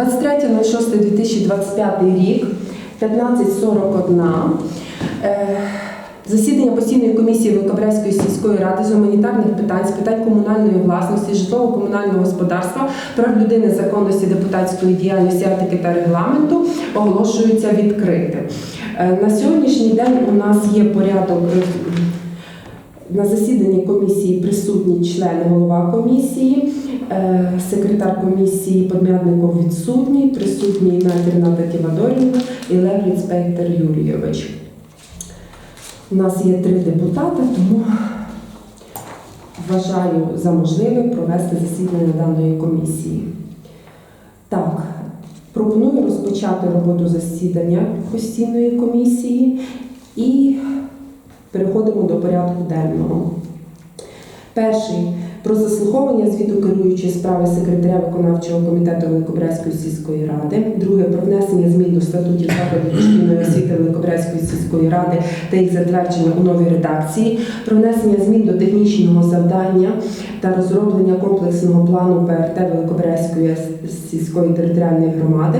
23.06.2025 рік, 15.41. Е, Засідання постійної комісії Великобрязької сільської ради з гуманітарних питань, з питань комунальної власності, житлово-комунального господарства, прав людини, законності депутатської діяльності, етики та регламенту оголошується відкритим. Е, На сьогоднішній день у нас є порядок. На засіданні комісії присутні члени голова комісії, е, секретар комісії Подмятников відсутній, присутній Натір Ната Тівадорівна і Лев Інспектор Юрійович. У нас є три депутати, тому вважаю за можливе провести засідання даної комісії. Так, пропоную розпочати роботу засідання постійної комісії і переходимо до порядку денного. Перший про заслуховування звіту керуючої справи секретаря виконавчого комітету Великобрязької сільської ради. Друге про внесення змін до статутів закладів дошкільної освіти Великобрязької сільської ради та їх затвердження у новій редакції. Про внесення змін до технічного завдання та розроблення комплексного плану ПРТ Великобрязької сільської територіальної громади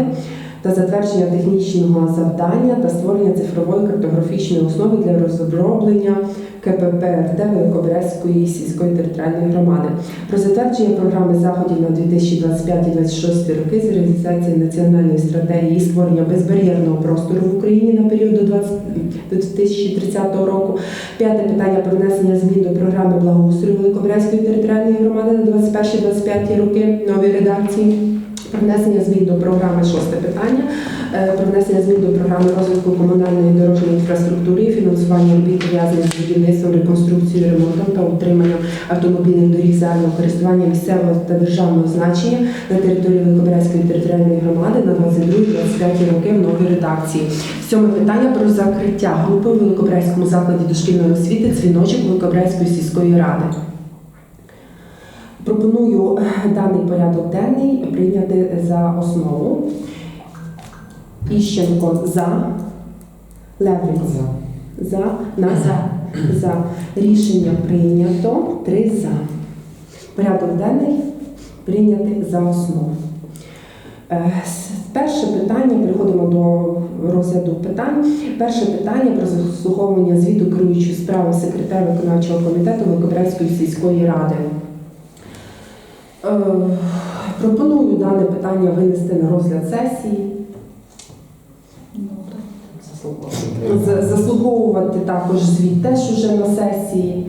та затвердження технічного завдання та створення цифрової картографічної основи для розроблення КПП РТ Великобрязької сільської територіальної громади про затвердження програми заходів на 2025-2026 роки з реалізації національної стратегії створення безбар'єрного простору в Україні на період до 20 2030 року. П'яте питання про внесення змін до програми благоустрою Великобрязької територіальної громади на 21-25 роки нової редакції. Про внесення змін до програми шосте питання. Е, Про внесення змін до програми розвитку комунальної дорожньої інфраструктури фінансування робіт пов'язаних з будівництвом, реконструкцією, ремонтом та утриманням автомобільних доріг загального користування місцевого та державного значення на території Великобрязької територіальної громади на 22-25 роки в новій редакції. Сьоме питання про закриття групи в Великобрязькому закладі дошкільної освіти дзвіночок Великобрязької сільської ради. Пропоную е, даний порядок денний прийняти за основу. Іщенко за. Левин за. За. Наза. За. Рішення прийнято. Три за. Порядок денний прийняти за основу. Е, Перше питання, переходимо до розгляду питань. Перше питання про заслуховування звіту керуючої справи секретаря виконавчого комітету Великобрязької сільської ради. Е, Пропоную дане питання винести на розгляд сесії, З- заслуговувати також звіт теж уже на сесії.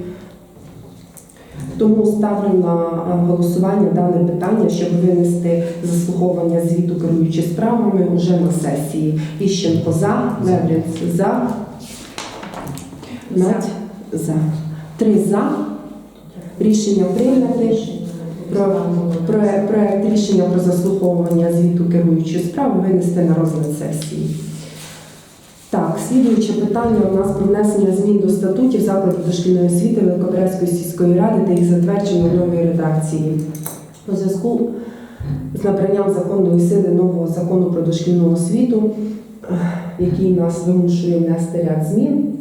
Тому ставлю на е, голосування дане питання, щоб винести заслуховування звіту керуючи справами вже на сесії. Іщенко за, Леврінц за, Надь за. Три за. Рішення прийняте. Про, проект, рішення про заслуховування звіту керуючої справи винести на розгляд сесії. Так, слідуюче питання у нас про внесення змін до статутів закладів дошкільної освіти Великобрязької сільської ради та їх затвердження в новій редакції. У зв'язку з набранням законної сили нового закону про дошкільну освіту, який нас вимушує внести ряд змін.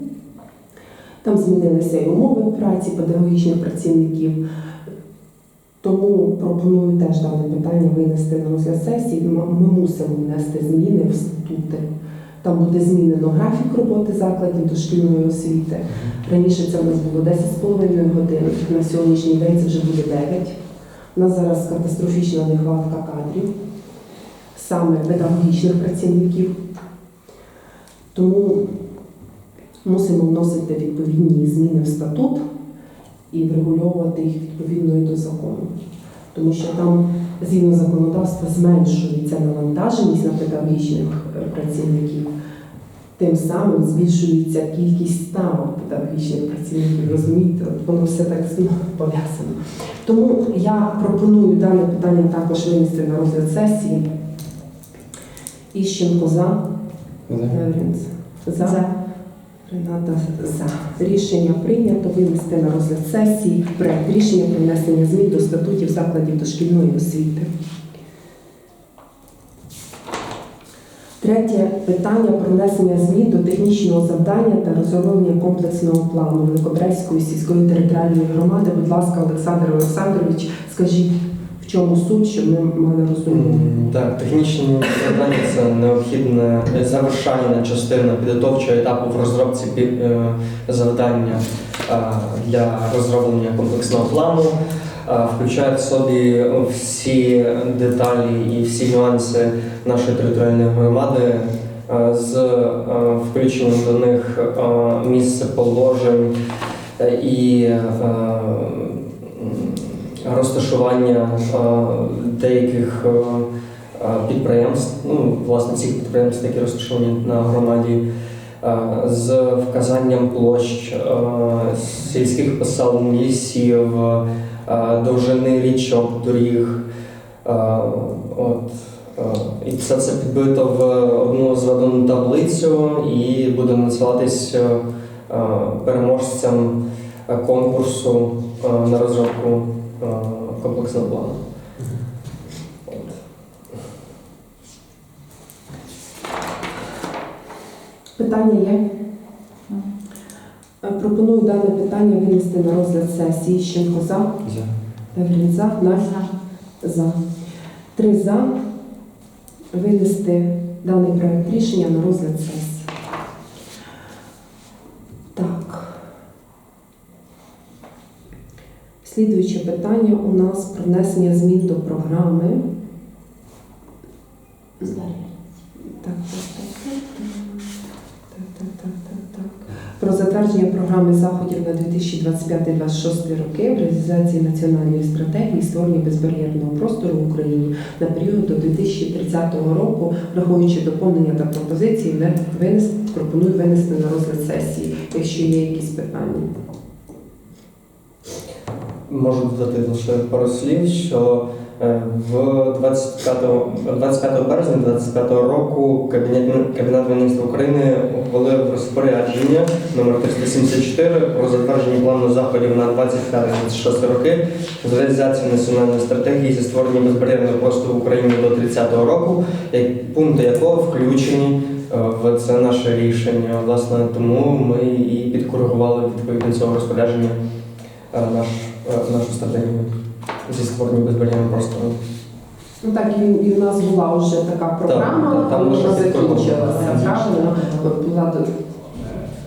Там змінилися і умови праці педагогічних працівників. Тому пропоную теж дане питання винести на розгляд сесії. Ми мусимо внести зміни в статути. Там буде змінено графік роботи закладів дошкільної освіти. Раніше це в нас було 10,5 годин, на сьогоднішній день це вже буде 9. У нас зараз катастрофічна нехватка кадрів, саме педагогічних працівників. Тому мусимо вносити відповідні зміни в статут і врегульовувати їх відповідно і до закону. Тому що там згідно законодавства зменшується навантаженість на педагогічних е, працівників, тим самим збільшується кількість ставок педагогічних працівників. Розумієте, воно все так пов'язано. Тому я пропоную дане питання також винести на розгляд сесії. Іщенко за. Леврінц за. Рената за. Рішення прийнято винести на розгляд сесії проект рішення про внесення змін до статутів закладів дошкільної освіти. Третє питання про внесення змін до технічного завдання та розроблення комплексного плану Великобрязької сільської територіальної громади. Будь ласка, Олександр Олександрович, скажіть, чому суть, щоб ми мали розуміння. Так, технічні завдання це необхідна завершальна частина підготовчого етапу в розробці е, завдання е, для розроблення комплексного плану. Е, Включає в собі всі деталі і всі нюанси нашої територіальної громади з включенням до них місце положень і розташування е, деяких е, е, підприємств, ну, власне, цих підприємств, які розташовані на громаді, з вказанням площ сільських поселень, лісів, довжини річок, доріг. От. І все це підбито в одну зведену таблицю і буде надсилатись переможцям конкурсу на розробку комплексного плану. Питання є? Пропоную дане питання винести на розгляд сесії. Щенко за, Еврін за, Надь за. Три за. Винести даний проект рішення на розгляд сесії. Слідуюче питання у нас про внесення змін до програми. Так, так, так. Так, так, так. Про затвердження програми заходів на 2025-2026 роки в реалізації національної стратегії створення безбар'єрного простору в Україні на період до 2030 року, враховуючи доповнення та пропозиції, винес, пропоную винести на розгляд сесії, якщо є якісь питання. Можу додати лише пару слів, що е, в 25, 25 березня 25 року Кабінет, Кабінет міністрів України ухвалив розпорядження номер 374 про затвердження плану заходів на 25-26 роки з реалізації національної стратегії зі створення безбар'єрного простору в Україні до 30-го року, пункти якого включені е, в це наше рішення. Власне, тому ми і підкоригували відповідно цього розпорядження е, наш, нашу стратегію зі створення безбар'єрного простору. Ну так, і, і в нас була вже така програма, так, там але вона лише закінчилася. підкоригувала. Правильно, була до...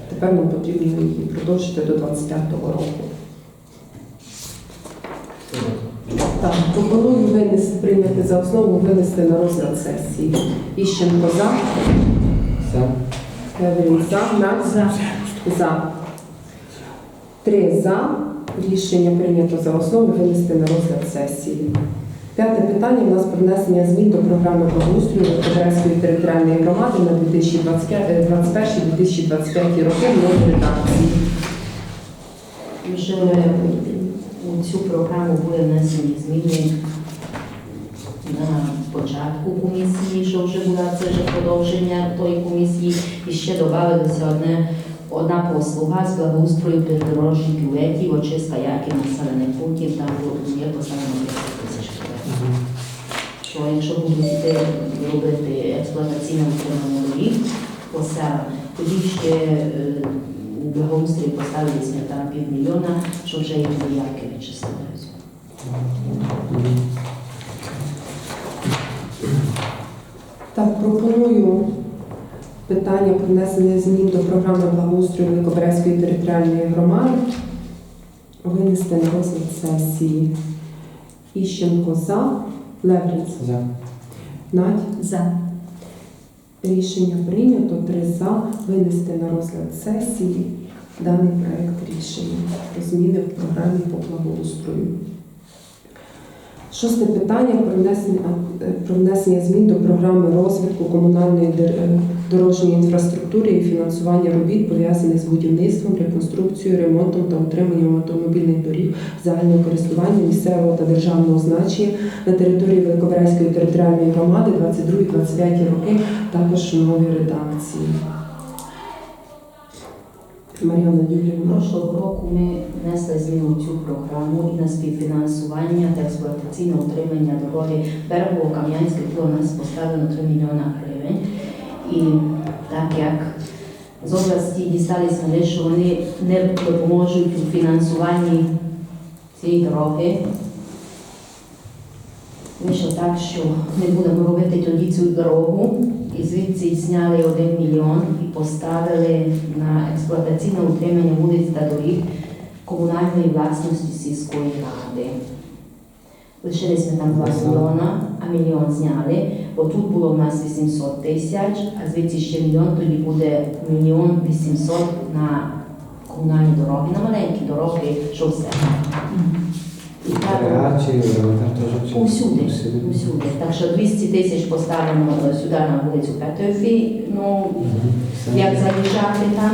тепер нам потрібно її продовжити до 25-го року. Так, пропоную винести, прийняти за основу, винести на розгляд сесії. Іщенко за, Евелін за, Надь За. за. Три за. Рішення прийнято за основу винести на розгляд сесії. П'яте питання у нас про внесення змін до програми благоустрою Верховенської територіальної громади на 2021-2025 роки в редакції. Вже у цю програму були внесені зміни на початку комісії, що вже була це вже продовження тої комісії, і ще додалося одне. Одна послуга з благоустрою придорожніх кюветів, очистка яких населених пунктів, там є поставлено 500 тисяч гривень. Що якщо будуть йти робити експлуатаційне утримання доріг по селах, тоді ще е, у благоустрій поставилися там півмільйона, що вже їх заявки відчисляють. Так, пропоную питання про внесення змін до програми благоустрою Великобрезької територіальної громади винести на розгляд сесії. Іщенко за, Леврінц, Надь. За. Рішення прийнято. Три за. Винести на розгляд сесії даний проект рішення про зміни в програмі по благоустрою. Шосте питання про внесення, е, про внесення змін до програми розвитку комунальної дер- е, дорожньої інфраструктури і фінансування робіт, пов'язаних з будівництвом, реконструкцією, ремонтом та утриманням автомобільних доріг загального користування місцевого та державного значення на території Великобрезької територіальної громади 22-25 роки, також в новій редакції. Мар'яна Юрівна. Прошлого року ми внесли зміну цю програму і на співфінансування та експлуатаційне утримання дороги Берегово-Кам'янське було нас поставлено 3 мільйона гривень. І так як з області дісталися ми, що вони не допоможуть у фінансуванні цієї дороги, Вийшло так, що ми будемо робити тоді цю дорогу, і звідси зняли один мільйон і поставили на експлуатаційне утримання вулиць та доріг комунальної власності сільської ради. Лишились ми там 2 мільйона, а мільйон зняли, бо тут було в нас 800 тисяч, а звідси ще мільйон, тоді буде мільйон 800 на комунальні дороги, на маленькі дороги, що все. І так, Усюди, усюди. Так що 200 тисяч поставимо е, сюди на вулицю Петефі, ну як заїжджати там,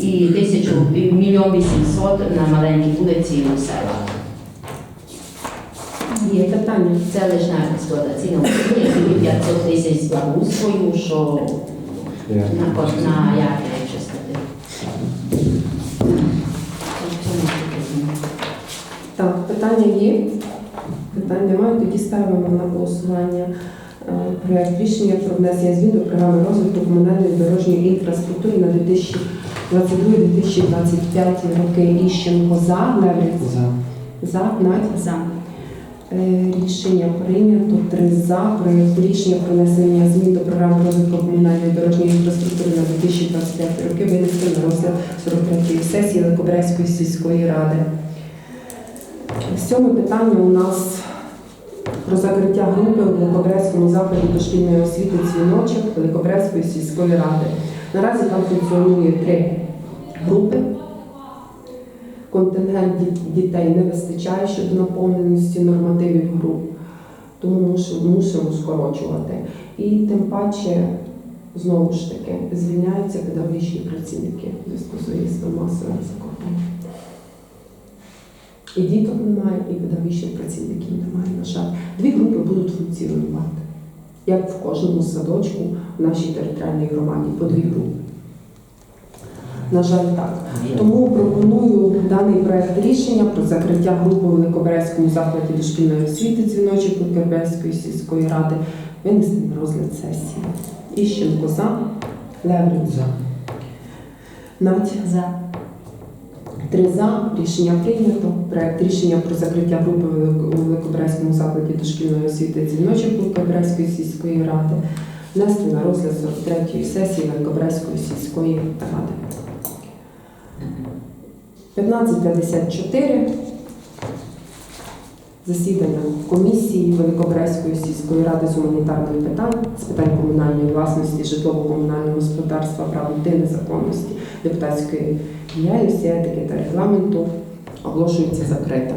і тисячу мільйон вісімсот на маленькій вулиці у селах. Питання. Це лише на експлуатаційному рівні, і 500 тисяч з благоустрою, що на, кож- на якір чистити. Так, питання є? Питань немає. Тоді ставимо на голосування е, проект рішення про внесення змін до програми розвитку комунальної дорожньої інфраструктури на 2022-2025 роки. Іщенко за, Левець За. за, Надя За. Е, Рішення прийнято. Три за. Проект рішення про внесення змін до програми розвитку комунальної дорожньої інфраструктури на 2025 роки винести на розгляд 43-ї сесії Великобрезької сільської ради. Сьоме питання у нас про закриття групи у Великобрезькому закладі дошкільної освіти дзвіночок Великобрезької сільської ради. Наразі там функціонує три групи. Контингент дітей не вистачає щодо наповненості нормативів груп, тому мусимо, мусимо скорочувати. І тим паче, знову ж таки, звільняються педагогічні працівники в зв'язку з виїздом масовим за. І діток немає, і педагогічних працівників немає, на жаль. Дві групи будуть функціонувати, як в кожному садочку в нашій територіальній громаді, по дві групи. На жаль, так. Тому пропоную даний проект рішення про закриття групи Великобрезькому закладі дошкільної освіти дзвіночок Великобрезької сільської ради винести на розгляд сесії. Іщенко за, Леврин За. Надь За. Три за рішення прийнято. Проект рішення про закриття групи у Великобрезькому закладі дошкільної освіти дзвіночок Великобрезької сільської ради внести на розгляд 43-ї сесії Великобрезької сільської ради. 15.54. Засідання комісії Великобрезької сільської ради з гуманітарних питань з питань комунальної власності, житлово-комунального господарства, прав людини, законності, депутатської діяльності, етики та регламенту оголошується закритим.